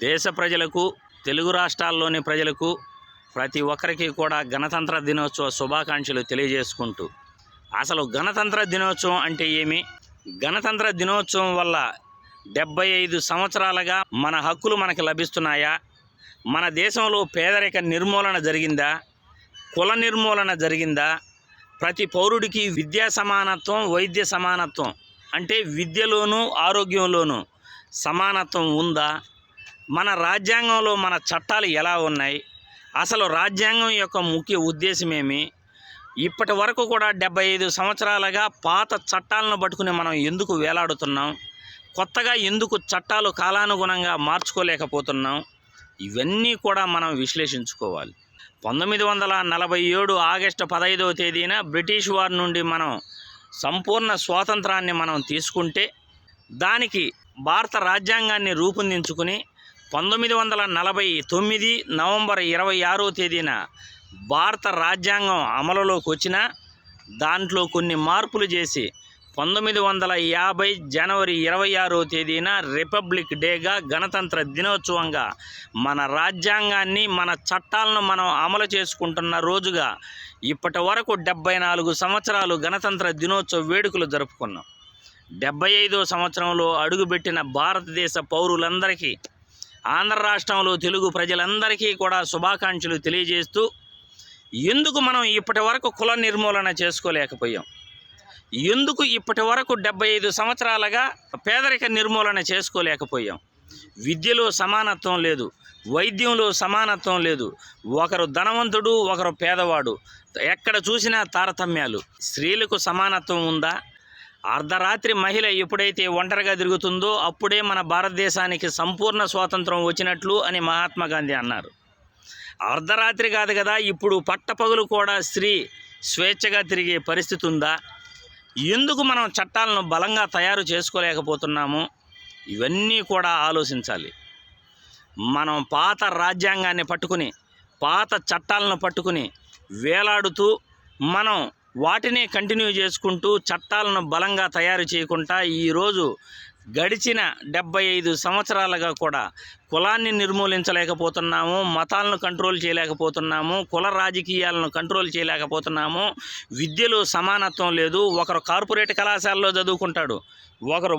దేశ ప్రజలకు తెలుగు రాష్ట్రాల్లోని ప్రజలకు ప్రతి ఒక్కరికి కూడా గణతంత్ర దినోత్సవ శుభాకాంక్షలు తెలియజేసుకుంటూ. అసలు గణతంత్ర దినోత్సవం అంటే ఏమి? గణతంత్ర దినోత్సవం వల్ల డెబ్బై ఐదు సంవత్సరాలుగా మన హక్కులు మనకి లభిస్తున్నాయా? మన దేశంలో పేదరిక నిర్మూలన జరిగిందా? కుల నిర్మూలన జరిగిందా? ప్రతి పౌరుడికి విద్యా సమానత్వం వైద్య సమానత్వం అంటే విద్యలోనూ ఆరోగ్యంలోనూ సమానత్వం ఉందా? మన రాజ్యాంగంలో మన చట్టాలు ఎలా ఉన్నాయి? అసలు రాజ్యాంగం యొక్క ముఖ్య ఉద్దేశం ఏమి? ఇప్పటి వరకు కూడా డెబ్బై ఐదు సంవత్సరాలుగా పాత చట్టాలను పట్టుకుని మనం ఎందుకు వేలాడుతున్నాం? కొత్తగా ఎందుకు చట్టాలు కాలానుగుణంగా మార్చుకోలేకపోతున్నాం? ఇవన్నీ కూడా మనం విశ్లేషించుకోవాలి. పంతొమ్మిది వందల నలభై ఏడు ఆగస్టు పదహైదవ తేదీన బ్రిటిష్ వారి నుండి మనం సంపూర్ణ స్వాతంత్రాన్ని మనం తీసుకుంటే దానికి భారత రాజ్యాంగాన్ని రూపొందించుకుని పంతొమ్మిది వందల నలభై తొమ్మిది నవంబర్ ఇరవై ఆరో తేదీన భారత రాజ్యాంగం అమలులోకి వచ్చిన దాంట్లో కొన్ని మార్పులు చేసి పంతొమ్మిది వందల యాభై జనవరి ఇరవై ఆరో తేదీన రిపబ్లిక్ డేగా గణతంత్ర దినోత్సవంగా మన రాజ్యాంగాన్ని మన చట్టాలను మనం అమలు చేసుకుంటున్న రోజుగా ఇప్పటి వరకు డెబ్బై నాలుగు సంవత్సరాలు గణతంత్ర దినోత్సవ వేడుకలు జరుపుకున్నాం. డెబ్బై ఐదో సంవత్సరంలో అడుగుపెట్టిన భారతదేశ పౌరులందరికీ ఆంధ్ర రాష్ట్రంలో తెలుగు ప్రజలందరికీ కూడా శుభాకాంక్షలు తెలియజేస్తూ ఎందుకు మనం ఇప్పటి వరకు కుల నిర్మూలన చేసుకోలేకపోయాం? ఎందుకు ఇప్పటి వరకు డెబ్బై ఐదు సంవత్సరాలుగా పేదరిక నిర్మూలన చేసుకోలేకపోయాం? విద్యలో సమానత్వం లేదు వైద్యంలో సమానత్వం లేదు ఒకరు ధనవంతుడు ఒకరు పేదవాడు. ఎక్కడ చూసినా తారతమ్యాలు. స్త్రీలకు సమానత్వం ఉందా? అర్ధరాత్రి మహిళ ఎప్పుడైతే ఒంటరిగా తిరుగుతుందో అప్పుడే మన భారతదేశానికి సంపూర్ణ స్వాతంత్రం వచ్చినట్లు అని మహాత్మా గాంధీ అన్నారు. అర్ధరాత్రి కాదు కదా ఇప్పుడు పట్టపగులు కూడా స్త్రీ స్వేచ్ఛగా తిరిగే పరిస్థితి ఉందా? ఎందుకు మనం చట్టాలను బలంగా తయారు చేసుకోలేకపోతున్నాము? ఇవన్నీ కూడా ఆలోచించాలి. మనం పాత రాజ్యాంగాన్ని పట్టుకుని పాత చట్టాలను పట్టుకుని వేలాడుతూ మనం వాటినే కంటిన్యూ చేసుకుంటూ చట్టాలను బలంగా తయారు చేయకుండా ఈరోజు గడిచిన డెబ్బై ఐదు సంవత్సరాలుగా కూడా కులాన్ని నిర్మూలించలేకపోతున్నాము మతాలను కంట్రోల్ చేయలేకపోతున్నాము కుల రాజకీయాలను కంట్రోల్ చేయలేకపోతున్నాము విద్యలో సమానత్వం లేదు ఒకరు కార్పొరేట్ కళాశాలలో చదువుకుంటాడు ఒకరు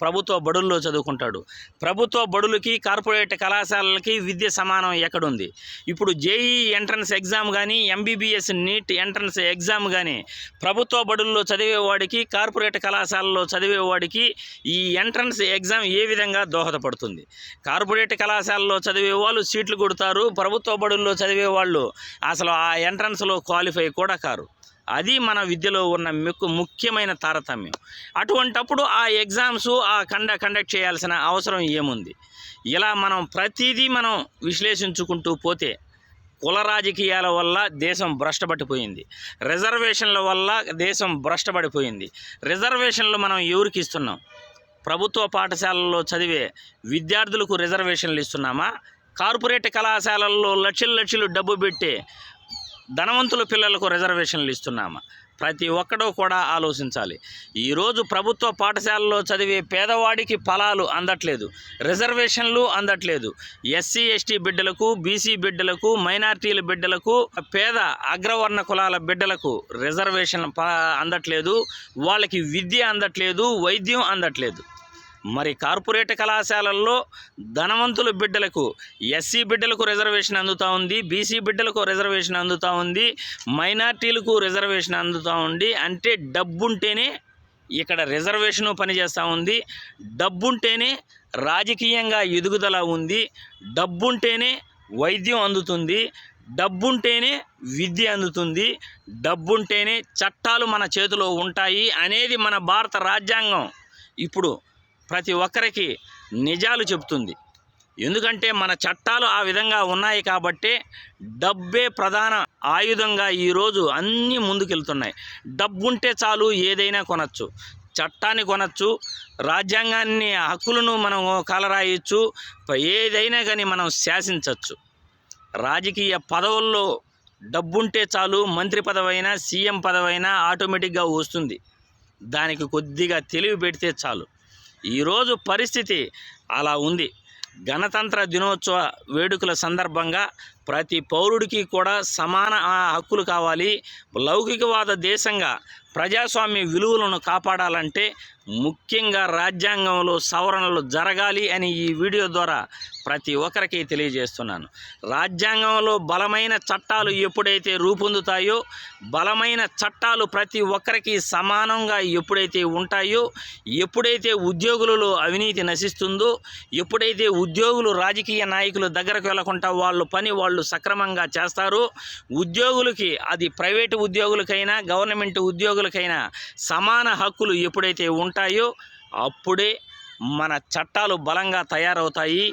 ప్రభుత్వ బడుల్లో చదువుకుంటాడు. ప్రభుత్వ బడులకి కార్పొరేట్ కళాశాలలకి విద్య సమానం ఎక్కడుంది? ఇప్పుడు జేఈ ఎంట్రన్స్ ఎగ్జామ్ కానీ ఎంబీబీఎస్ నీట్ ఎంట్రన్స్ ఎగ్జామ్ కానీ ప్రభుత్వ బడుల్లో చదివేవాడికి కార్పొరేట్ కళాశాలలో చదివేవాడికి ఈ ఎంట్రన్స్ ఎగ్జామ్ ఏ విధంగా దోహదపడుతుంది? కార్పొరేట్ కళాశాలలో చదివే వాళ్ళు సీట్లు కొడతారు ప్రభుత్వ బడుల్లో చదివే వాళ్ళు అసలు ఆ ఎంట్రన్స్లో క్వాలిఫై కూడా కారు. అది మన విద్యలో ఉన్న ముఖ్యమైన తారతమ్యం. అటువంటప్పుడు ఆ ఎగ్జామ్స్ ఆ కండ కండక్ట్ చేయాల్సిన అవసరం ఏముంది? ఇలా మనం ప్రతిదీ మనం విశ్లేషించుకుంటూ పోతే కుల రాజకీయాల వల్ల దేశం భ్రష్టపడిపోయింది. రిజర్వేషన్ల వల్ల దేశం భ్రష్టపడిపోయింది. రిజర్వేషన్లు మనం ఎవరికి ఇస్తున్నాం? ప్రభుత్వ పాఠశాలల్లో చదివే విద్యార్థులకు రిజర్వేషన్లు ఇస్తున్నామా? కార్పొరేట్ కళాశాలల్లో లక్షలు లక్షలు డబ్బు పెట్టే ధనవంతుల పిల్లలకు రిజర్వేషన్లు ఇస్తున్నామా. ప్రతి ఒక్కడూ కూడా ఆలోచించాలి. ఈరోజు ప్రభుత్వ పాఠశాలలో చదివే పేదవాడికి ఫలాలు అందట్లేదు రిజర్వేషన్లు అందట్లేదు. ఎస్సీ ఎస్టీ బిడ్డలకు బీసీ బిడ్డలకు మైనార్టీల బిడ్డలకు పేద అగ్రవర్ణ కులాల బిడ్డలకు రిజర్వేషన్ అందట్లేదు. వాళ్ళకి విద్య అందట్లేదు వైద్యం అందట్లేదు. మరి కార్పొరేట్ కళాశాలల్లో ధనవంతుల బిడ్డలకు ఎస్సీ బిడ్డలకు రిజర్వేషన్ అందుతూ ఉంది బీసీ బిడ్డలకు రిజర్వేషన్ అందుతూ ఉంది మైనార్టీలకు రిజర్వేషన్ అందుతూ ఉంది. అంటే డబ్బుంటేనే ఇక్కడ రిజర్వేషను పనిచేస్తూ ఉంది. డబ్బుంటేనే రాజకీయంగా ఎదుగుదల ఉంది. డబ్బుంటేనే వైద్యం అందుతుంది. డబ్బుంటేనే విద్య అందుతుంది. డబ్బుంటేనే చట్టాలు మన చేతిలో ఉంటాయి అనేది మన భారత రాజ్యాంగం. ఇప్పుడు ప్రతి ఒక్కరికి నిజాలు చెబుతుంది. ఎందుకంటే మన చట్టాలు ఆ విధంగా ఉన్నాయి కాబట్టే డబ్బే ప్రధాన ఆయుధంగా ఈరోజు అన్నీ ముందుకెళ్తున్నాయి. డబ్బుంటే చాలు ఏదైనా కొనచ్చు. చట్టాన్ని కొనచ్చు. రాజ్యాంగాన్ని హక్కులను మనం కలరాయచ్చు ఏదైనా కానీ మనం శాసించవచ్చు రాజకీయ పదవుల్లో డబ్బుంటే చాలు మంత్రి పదవైనా సీఎం పదవైనా ఆటోమేటిక్గా వస్తుంది. దానికి కొద్దిగా తెలివి పెడితే చాలు. ఈరోజు పరిస్థితి అలా ఉంది. గణతంత్ర దినోత్సవ వేడుకల సందర్భంగా ప్రతి పౌరుడికి కూడా సమాన హక్కులు కావాలి. లౌకికవాద దేశంగా ప్రజాస్వామ్య విలువలను కాపాడాలంటే ముఖ్యంగా రాజ్యాంగంలో సవరణలు జరగాలి అని ఈ వీడియో ద్వారా ప్రతి ఒక్కరికి తెలియజేస్తున్నాను. రాజ్యాంగంలో బలమైన చట్టాలు ఎప్పుడైతే రూపొందుతాయో బలమైన చట్టాలు ప్రతి ఒక్కరికి సమానంగా ఎప్పుడైతే ఉంటాయో ఎప్పుడైతే ఉద్యోగులలో అవినీతి నశిస్తుందో ఎప్పుడైతే ఉద్యోగులు రాజకీయ నాయకుల దగ్గరకు వెళ్ళకుండా వాళ్ళు పని వాళ్ళు సక్రమంగా చేస్తారు. ఉద్యోగులకి అది ప్రైవేటు ఉద్యోగులకైనా గవర్నమెంట్ ఉద్యోగులకైనా సమాన హక్కులు ఎప్పుడైతే ఉంటాయో అప్పుడే మన చట్టాలు బలంగా తయారవుతాయి.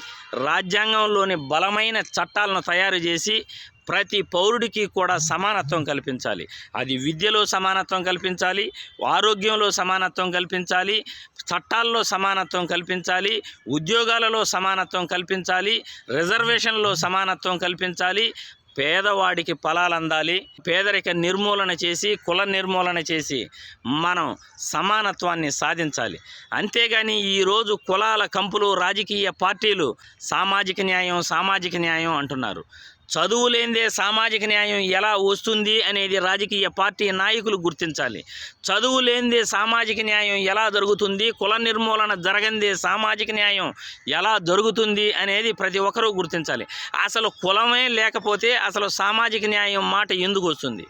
రాజ్యాంగంలోని బలమైన చట్టాలను తయారు చేసి ప్రతి పౌరుడికి కూడా సమానత్వం కల్పించాలి. అది విద్యలో సమానత్వం కల్పించాలి ఆరోగ్యంలో సమానత్వం కల్పించాలి చట్టాల్లో సమానత్వం కల్పించాలి ఉద్యోగాలలో సమానత్వం కల్పించాలి రిజర్వేషన్లో సమానత్వం కల్పించాలి పేదవాడికి ఫలాలు అందాలి పేదరిక నిర్మూలన చేసి కుల నిర్మూలన చేసి మనం సమానత్వాన్ని సాధించాలి. అంతేగాని ఈరోజు కులాల కంపులు రాజకీయ పార్టీలు సామాజిక న్యాయం సామాజిక న్యాయం అంటున్నారు. చదువు లేనిదే సామాజిక న్యాయం ఎలా వస్తుంది అనేది రాజకీయ పార్టీ నాయకులు గుర్తించాలి. చదువు లేనిదే సామాజిక న్యాయం ఎలా జరుగుతుంది కుల నిర్మూలన జరగందే సామాజిక న్యాయం ఎలా జరుగుతుంది అనేది ప్రతి ఒక్కరూ గుర్తించాలి. అసలు కులమే లేకపోతే అసలు సామాజిక న్యాయం మాట ఎందుకు వస్తుంది?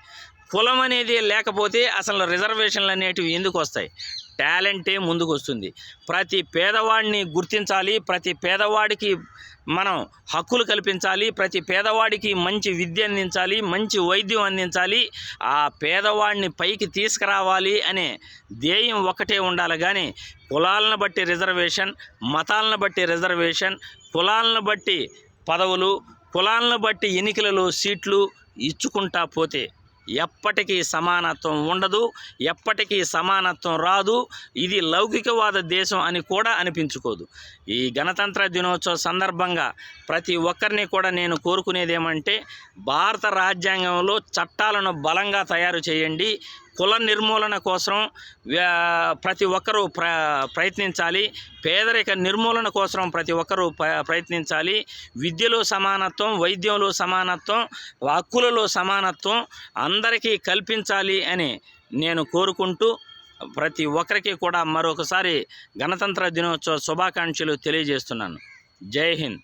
కులం అనేది లేకపోతే అసలు రిజర్వేషన్లు అనేటివి ఎందుకు వస్తాయి? టాలెంటే ముందుకు వస్తుంది. ప్రతి పేదవాడిని గుర్తించాలి ప్రతి పేదవాడికి మనం హక్కులు కల్పించాలి ప్రతి పేదవాడికి మంచి విద్య అందించాలి మంచి వైద్యం అందించాలి ఆ పేదవాడిని పైకి తీసుకురావాలి అనే ధ్యేయం ఒకటే ఉండాలి. కానీ కులాలను బట్టి రిజర్వేషన్ మతాలను బట్టి రిజర్వేషన్ కులాలను బట్టి పదవులు కులాలను బట్టి ఎన్నికలలో సీట్లు ఇచ్చుకుంటా పోతే ఎప్పటికీ సమానత్వం ఉండదు ఎప్పటికీ సమానత్వం రాదు. ఇది లౌకికవాద దేశం అని కూడా అనిపించుకోదు. ఈ గణతంత్ర దినోత్సవ సందర్భంగా ప్రతి ఒక్కరిని కూడా నేను కోరుకునేది ఏమంటే భారత రాజ్యాంగంలో చట్టాలను బలంగా తయారు చేయండి. కుల నిర్మూలన కోసం ప్రతి ఒక్కరూ ప్ర ప్రయత్నించాలి. పేదరిక నిర్మూలన కోసం ప్రతి ఒక్కరూ ప్రయత్నించాలి. విద్యలో సమానత్వం వైద్యంలో సమానత్వం హక్కులలో సమానత్వం అందరికీ కల్పించాలి అని నేను కోరుకుంటూ ప్రతి ఒక్కరికి కూడా మరొకసారి గణతంత్ర దినోత్సవ శుభాకాంక్షలు తెలియజేస్తున్నాను. జై హింద్.